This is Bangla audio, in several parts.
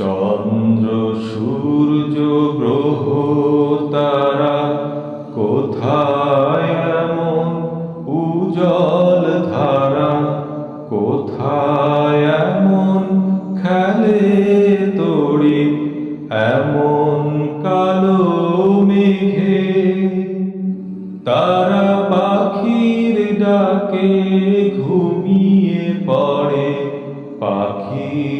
চন্দ্র সূর্য গ্রহ তারা কোথায় এমন উজল ধারা? কোথায় এমন খেলে তড়ি? এমন কালো মেঘে তারা পাখির ডাকে ঘুমিয়ে পড়ে। পাখির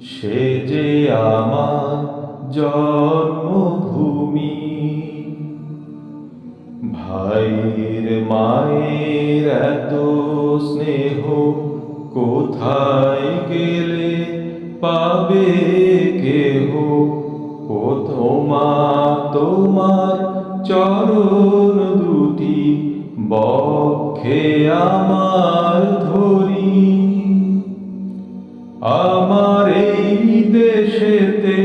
সে যে আমার জন্মভূমি। ভাইয়ের মায়ের এত স্নেহ কোথায় গেলে পাবে কেহ? কোথমা তোমার চরণ দুটি বক্ষে আমার আমার এই দেশেতে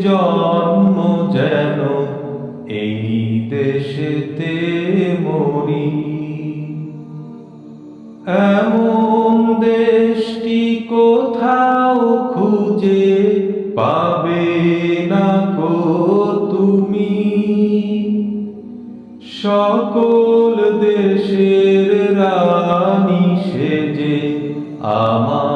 জন্ম যেন, এই দেশেতে মরি এমন দেশটি কোথাও খুঁজে পাবে না কো তুমি। সকল দেশের রানী সেজে আমার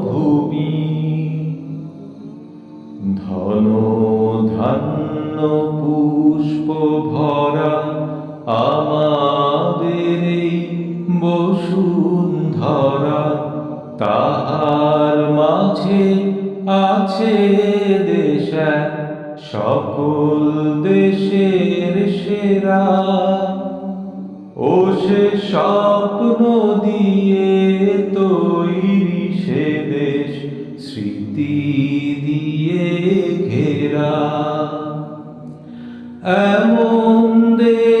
আছে দেশ, সকল দেশের সেরা। ও সে স্বপ্ন দিয়ে তৈরি সে দেশ, স্মৃতি দিয়ে ঘেরা। এমন দেশটি